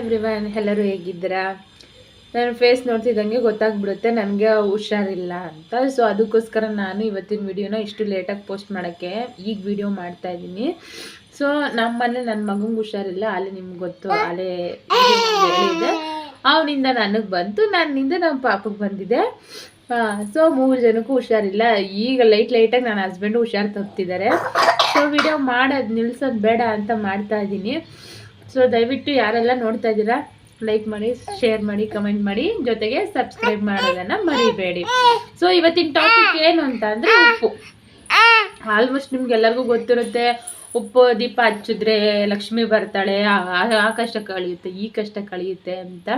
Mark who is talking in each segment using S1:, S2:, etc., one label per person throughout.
S1: Everyone ಎಲ್ಲರೂ ಹೇಗಿದ್ದೀರಾ? ನನ್ನ ಫೇಸ್ ನೋಡ್ತಿದ್ದಂಗೆ ಗೊತ್ತಾಗ್ಬಿಡುತ್ತೆ, ನನಗೆ ಹುಷಾರಿಲ್ಲ ಅಂತ. ಸೊ ಅದಕ್ಕೋಸ್ಕರ ನಾನು ಇವತ್ತಿನ ವಿಡಿಯೋನ ಇಷ್ಟು ಲೇಟಾಗಿ ಪೋಸ್ಟ್ ಮಾಡೋಕ್ಕೆ ಈಗ ವಿಡಿಯೋ ಮಾಡ್ತಾ ಇದ್ದೀನಿ. ಸೊ ನಮ್ಮ ಮನೆ ನನ್ನ ಮಗಂಗೆ ಹುಷಾರಿಲ್ಲ ಅಲ್ಲಿ ನಿಮ್ಗೆ ಗೊತ್ತು ಅಲ್ಲೇ ಹೇಳಿದೆ ಅವನಿಂದ ನನಗೆ ಬಂತು, ನನ್ನಿಂದ ನಮ್ಮ ಪಾಪಗೆ ಬಂದಿದೆ. ಸೊ ಮೂರು ಜನಕ್ಕೂ ಹುಷಾರಿಲ್ಲ. ಈಗ ಲೈಟ್ ಲೈಟಾಗಿ ನನ್ನ ಹಸ್ಬೆಂಡು ಹುಷಾರು ತಪ್ಪಿದ್ದಾರೆ ಸೊ ವಿಡಿಯೋ ಮಾಡೋದು ನಿಲ್ಸೋದು ಬೇಡ ಅಂತ ಮಾಡ್ತಾ ಇದ್ದೀನಿ. ಸೊ ದಯವಿಟ್ಟು ಯಾರೆಲ್ಲ ನೋಡ್ತಾ ಇದ್ದೀರಾ ಲೈಕ್ ಮಾಡಿ ಶೇರ್ ಮಾಡಿ ಕಮೆಂಟ್ ಮಾಡಿ, ಜೊತೆಗೆ ಸಬ್ಸ್ಕ್ರೈಬ್ ಮಾಡೋದನ್ನ ಮರಿಬೇಡಿ. ಸೊ ಇವತ್ತಿನ ಟಾಪಿಕ್ ಏನು ಅಂತ ಅಂದ್ರೆ ಉಪ್ಪು. ಆಲ್ಮೋಸ್ಟ್ ನಿಮ್ಗೆಲ್ಲರಿಗೂ ಗೊತ್ತಿರುತ್ತೆ, ಉಪ್ಪು ದೀಪ ಹಚ್ಚಿದ್ರೆ ಲಕ್ಷ್ಮಿ ಬರ್ತಾಳೆ, ಆ- ಕಷ್ಟ ಕಳೆಯುತ್ತೆ, ಈ ಕಷ್ಟ ಕಳೆಯುತ್ತೆ ಅಂತ.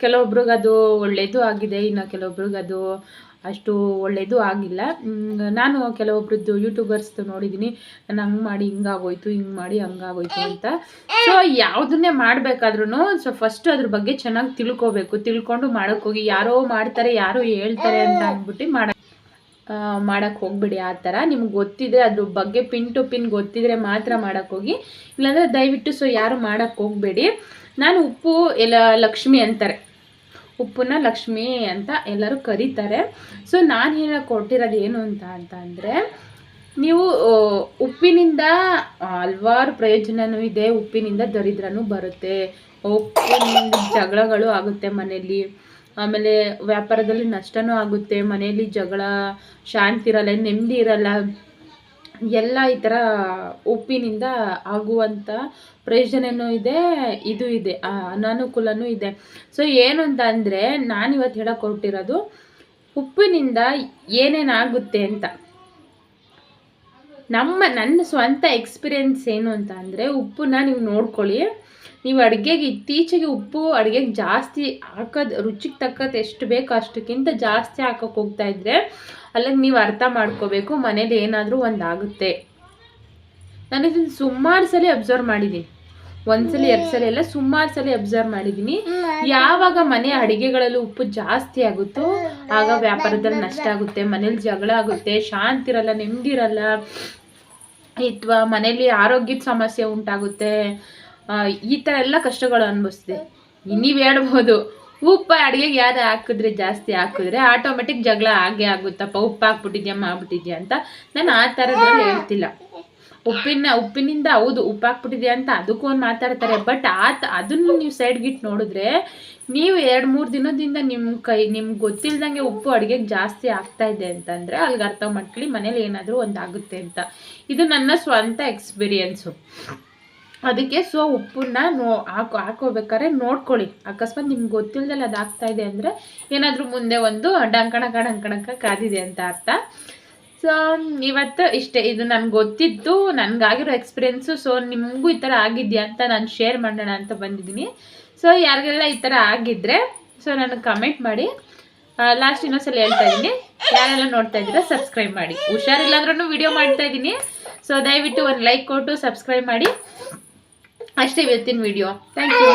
S1: ಕೆಲವೊಬ್ರಿಗೆ ಅದು ಒಳ್ಳೇದು ಆಗಿದೆ, ಇನ್ನು ಕೆಲವೊಬ್ರಿಗೆ ಅದು ಅಷ್ಟು ಒಳ್ಳೆಯದು ಆಗಿಲ್ಲ. ನಾನು ಕೆಲವೊಬ್ರದ್ದು ಯೂಟ್ಯೂಬರ್ಸ್ದು ನೋಡಿದ್ದೀನಿ ನಾನು ಹಂಗೆ ಮಾಡಿ ಹಿಂಗಾಗೋಯ್ತು ಹಿಂಗೆ ಮಾಡಿ ಹಂಗಾಗೋಯ್ತು ಅಂತ. ಸೊ ಯಾವುದನ್ನೇ ಮಾಡಬೇಕಾದ್ರೂ ಸೊ ಫಸ್ಟ್ ಅದ್ರ ಬಗ್ಗೆ ಚೆನ್ನಾಗಿ ತಿಳ್ಕೊಬೇಕು. ತಿಳ್ಕೊಂಡು ಮಾಡೋಕ್ಕೋಗಿ ಯಾರೋ ಮಾಡ್ತಾರೆ, ಯಾರೋ ಹೇಳ್ತಾರೆ ಅಂತ ಅಂದ್ಬಿಟ್ಟು ಮಾಡ ಮಾಡಕ್ಕೆ ಹೋಗ್ಬಿಡಿ ಆ ಥರ. ನಿಮ್ಗೆ ಗೊತ್ತಿದ್ರೆ ಅದ್ರ ಬಗ್ಗೆ ಪಿನ್ ಟು ಪಿನ್ ಗೊತ್ತಿದ್ರೆ ಮಾತ್ರ ಮಾಡಕ್ಕೆ ಹೋಗಿ. ಇಲ್ಲಾಂದರೆ ದಯವಿಟ್ಟು ಸೊ ಯಾರು ಮಾಡಕ್ಕೆ ಹೋಗಬೇಡಿ. ನಾನು ಉಪ್ಪು, ಎಲ್ಲ ಲಕ್ಷ್ಮಿ ಅಂತಾರೆ. ಉಪ್ಪನ್ನ ಲಕ್ಷ್ಮಿ ಅಂತ ಎಲ್ಲರೂ ಕರೀತಾರೆ. ಸೊ ನಾನು ಹೇಳಕ್ಕೆ ಕೊಟ್ಟಿರೋದು ಏನು ಅಂತ ಅಂತ ಅಂದರೆ ನೀವು ಉಪ್ಪಿನಿಂದ ಹಲ್ವಾರು ಪ್ರಯೋಜನವೂ ಇದೆ, ಉಪ್ಪಿನಿಂದ ದರಿದ್ರನೂ ಬರುತ್ತೆ. ಉಪ್ಪಿನಿಂದ ಜಗಳಗಳು ಆಗುತ್ತೆ ಮನೆಯಲ್ಲಿ. ಆಮೇಲೆ ವ್ಯಾಪಾರದಲ್ಲಿ ನಷ್ಟವೂ ಆಗುತ್ತೆ. ಮನೆಯಲ್ಲಿ ಜಗಳ, ಶಾಂತಿ ಇರಲ್ಲ, ನೆಮ್ಮದಿ ಇರಲ್ಲ ಎಲ್ಲ ಈ ಥರ ಉಪ್ಪಿನಿಂದ ಆಗುವಂಥ ಪ್ರಯೋಜನವೂ ಇದೆ, ಇದು ಇದೆ ಅನಾನುಕೂಲವೂ ಇದೆ. ಸೊ ಏನು ಅಂತ ಅಂದರೆ ನಾನಿವತ್ತು ಹೇಳಕ್ಕೆ ಹೊರಟಿರೋದು ಉಪ್ಪಿನಿಂದ ಏನೇನಾಗುತ್ತೆ ಅಂತ. ನಮ್ಮ, ನನ್ನ ಸ್ವಂತ ಎಕ್ಸ್ಪೀರಿಯೆನ್ಸ್ ಏನು ಅಂತ ಅಂದರೆ ಉಪ್ಪನ್ನ ನೀವು ನೋಡ್ಕೊಳ್ಳಿ. ನೀವು ಅಡುಗೆಗೆ ಇತ್ತೀಚೆಗೆ ಉಪ್ಪು ಅಡುಗೆಗೆ ಜಾಸ್ತಿ ಹಾಕೋದು, ರುಚಿಗೆ ತಕ್ಕದ್ದು ಎಷ್ಟು ಬೇಕೋ ಅಷ್ಟಕ್ಕಿಂತ ಜಾಸ್ತಿ ಹಾಕೋಕೆ ಹೋಗ್ತಾ ಇದ್ರೆ ಅಲ್ಲಿಗೆ ನೀವು ಅರ್ಥ ಮಾಡ್ಕೋಬೇಕು, ಮನೇಲಿ ಏನಾದರೂ ಒಂದಾಗುತ್ತೆ. ನಾನು ಇದನ್ನು ಸುಮಾರು ಸಲ ಅಬ್ಸರ್ವ್ ಮಾಡಿದ್ದೀನಿ ಒಂದ್ಸಲಿ ಎರಡು ಸಲ ಎಲ್ಲ ಸುಮಾರು ಸಲ ಅಬ್ಸರ್ವ್ ಮಾಡಿದ್ದೀನಿ ಯಾವಾಗ ಮನೆ ಅಡಿಗೆಗಳಲ್ಲಿ ಉಪ್ಪು ಜಾಸ್ತಿ ಆಗುತ್ತೋ, ಆಗ ವ್ಯಾಪಾರದಲ್ಲಿ ನಷ್ಟ ಆಗುತ್ತೆ. ಮನೇಲಿ ಜಗಳ ಆಗುತ್ತೆ, ಶಾಂತಿ ಇರಲ್ಲ, ನೆಮ್ಮದಿ ಇರಲ್ಲ. ಅಥವಾ ಮನೇಲಿ ಆರೋಗ್ಯದ ಸಮಸ್ಯೆ ಉಂಟಾಗುತ್ತೆ. ಈ ಥರ ಎಲ್ಲ ಕಷ್ಟಗಳು ಅನುಭವಿಸಿದೆ ನೀವು ಹೇಳ್ಬೋದು, ಉಪ್ಪು ಅಡುಗೆಗೆ ಯಾರು ಹಾಕಿದ್ರೆ ಜಾಸ್ತಿ ಹಾಕಿದ್ರೆ ಆಟೋಮೆಟಿಕ್ ಜಗಳ ಹಾಗೆ ಆಗುತ್ತಪ್ಪ, ಉಪ್ಪು ಹಾಕ್ಬಿಟ್ಟಿದ್ಯಾ ಮಾಡ್ಬಿಟ್ಟಿದ್ಯಾ ಅಂತ. ನಾನು ಆ ಥರದ್ರಲ್ಲಿ ಹೇಳ್ತಿಲ್ಲ. ಉಪ್ಪಿನ, ಉಪ್ಪಿನಿಂದ ಹೌದು, ಉಪ್ಪು ಹಾಕ್ಬಿಟ್ಟಿದ್ಯಾ ಅಂತ ಅದಕ್ಕೂ ಒಂದು ಮಾತಾಡ್ತಾರೆ. ಬಟ್ ಆತ ಅದನ್ನು ನೀವು ಸೈಡ್ಗಿಟ್ಟು ನೋಡಿದ್ರೆ, ನೀವು ಎರಡು, ಮೂರು ದಿನದಿಂದ ನಿಮ್ಮ ಕೈ ನಿಮ್ಗೆ ಗೊತ್ತಿಲ್ದಂಗೆ ಉಪ್ಪು ಅಡುಗೆಗೆ ಜಾಸ್ತಿ ಆಗ್ತಾ ಇದೆ ಅಂತಂದರೆ ಅಲ್ಲಿಗೆ ಅರ್ಥ ಮಾಡ್ಕೊಳ್ಳಿ, ಮನೇಲಿ ಏನಾದರೂ ಒಂದು ಆಗುತ್ತೆ ಅಂತ. ಇದು ನನ್ನ ಸ್ವಂತ ಎಕ್ಸ್ಪೀರಿಯನ್ಸು ಅದಕ್ಕೆ ಸೊ ಉಪ್ಪನ್ನ ನೋ ಹಾಕೋ, ಹಾಕೋಬೇಕಾದ್ರೆ ನೋಡ್ಕೊಳ್ಳಿ. ಅಕಸ್ಮಾತ್ ನಿಮ್ಗೆ ಗೊತ್ತಿಲ್ಲದಲ್ಲ ಅದು ಆಗ್ತಾ ಇದೆ ಅಂದರೆ ಏನಾದರೂ ಮುಂದೆ ಒಂದು ಡಂಕಣಕ ಡಂಕಣಕ ಕಾದಿದೆ ಅಂತ ಅರ್ಥ. ಸೊ ಇವತ್ತು ಇಷ್ಟೇ, ಇದು ನನಗೆ ಗೊತ್ತಿತ್ತು, ನನಗಾಗಿರೋ ಎಕ್ಸ್ಪೀರಿಯೆನ್ಸು ಸೊ ನಿಮಗೂ ಈ ಥರ ಆಗಿದೆಯಾ ಅಂತ ನಾನು ಶೇರ್ ಮಾಡೋಣ ಅಂತ ಬಂದಿದ್ದೀನಿ. ಸೊ ಯಾರಿಗೆಲ್ಲ ಈ ಥರ ಆಗಿದ್ದರೆ ಸೊ ನನಗೆ ಕಮೆಂಟ್ ಮಾಡಿ. ಲಾಸ್ಟ್ ಇನ್ನೊಂದ್ಸಲ ಹೇಳ್ತಾ ಇದ್ದೀನಿ. ಯಾರೆಲ್ಲ ನೋಡ್ತಾ ಇದ್ದೀರಾ ಸಬ್ಸ್ಕ್ರೈಬ್ ಮಾಡಿ. ಹುಷಾರಿಲ್ಲ ಅಂದ್ರೂ ವಿಡಿಯೋ ಮಾಡ್ತಾ ಇದ್ದೀನಿ. ಸೊ ದಯವಿಟ್ಟು ಒಂದು ಲೈಕ್ ಕೊಟ್ಟು ಸಬ್ಸ್ಕ್ರೈಬ್ ಮಾಡಿ. ಅಷ್ಟೇ ಇವತ್ತಿನ ವಿಡಿಯೋ ಥ್ಯಾಂಕ್ ಯು